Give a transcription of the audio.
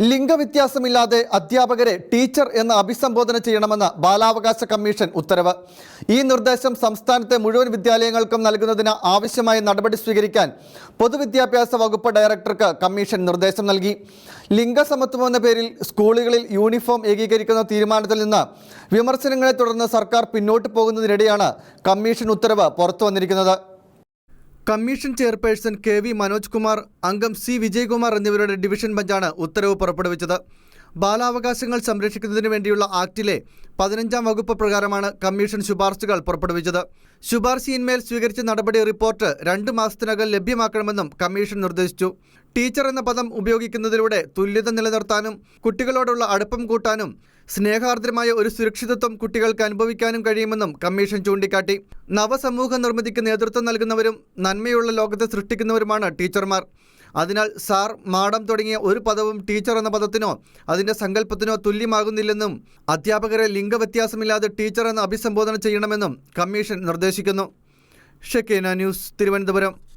ലിംഗവ്യത്യാസമില്ലാതെ അധ്യാപകരെ ടീച്ചർ എന്ന് അഭിസംബോധന ചെയ്യണമെന്ന് ബാലാവകാശ കമ്മീഷൻ ഉത്തരവ്. ഈ നിർദ്ദേശം സംസ്ഥാനത്തെ മുഴുവൻ വിദ്യാലയങ്ങൾക്കും നൽകുന്നതിന് ആവശ്യമായ നടപടി സ്വീകരിക്കാൻ പൊതുവിദ്യാഭ്യാസ വകുപ്പ് ഡയറക്ടർക്ക് കമ്മീഷൻ നിർദ്ദേശം നൽകി. ലിംഗസമത്വം എന്ന പേരിൽ സ്കൂളുകളിൽ യൂണിഫോം ഏകീകരിക്കുന്ന തീരുമാനത്തിൽ നിന്ന് വിമർശനങ്ങളെ തുടർന്ന് സർക്കാർ പിന്നോട്ട് പോകുന്നതിനിടെയാണ് കമ്മീഷൻ ഉത്തരവ് പുറത്തു വന്നിരിക്കുന്നത് commission chairperson K V Manoj Kumar അംഗം സി വിജയകുമാർ എന്നിവരുടെ ഡിവിഷൻ ബെഞ്ചാണ് ഉത്തരവ് പുറപ്പെടുവിച്ചത്. ബാലാവകാശങ്ങൾ സംരക്ഷിക്കുന്നതിന് വേണ്ടിയുള്ള ആക്ടിലെ പതിനഞ്ചാം വകുപ്പ് പ്രകാരമാണ് കമ്മീഷൻ ശുപാർശകൾ പുറപ്പെടുവിച്ചത്. ശുപാർശയിന്മേൽ സ്വീകരിച്ച നടപടി റിപ്പോർട്ട് രണ്ട് മാസത്തിനകം ലഭ്യമാക്കണമെന്നും കമ്മീഷൻ നിർദ്ദേശിച്ചു. ടീച്ചർ എന്ന പദം ഉപയോഗിക്കുന്നതിലൂടെ തുല്യത നിലനിർത്താനും കുട്ടികളോടുള്ള അടുപ്പം കൂട്ടാനും സ്നേഹാർദ്രമായ ഒരു സുരക്ഷിതത്വം കുട്ടികൾക്ക് അനുഭവിക്കാനും കഴിയുമെന്നും കമ്മീഷൻ ചൂണ്ടിക്കാട്ടി. നവസമൂഹ നിർമ്മിതിക്ക് നേതൃത്വം നൽകുന്നവരും നന്മയുള്ള ലോകത്തെ സൃഷ്ടിക്കുന്നവരുമാണ് ടീച്ചർമാർ. അതിനാൽ സാർ മാഡം തുടങ്ങിയ ഒരു പദവും ടീച്ചർ എന്ന പദത്തിനോ അതിന്റെ സങ്കല്പത്തിനോ തുല്യമാകുന്നില്ലെന്നും അധ്യാപകരെ ലിംഗവ്യത്യാസമില്ലാതെ ടീച്ചർ എന്ന് അഭിസംബോധന ചെയ്യണമെന്നും കമ്മീഷൻ നിർദ്ദേശിക്കുന്നു. ഷെക്കേന ന്യൂസ് തിരുവനന്തപുരം.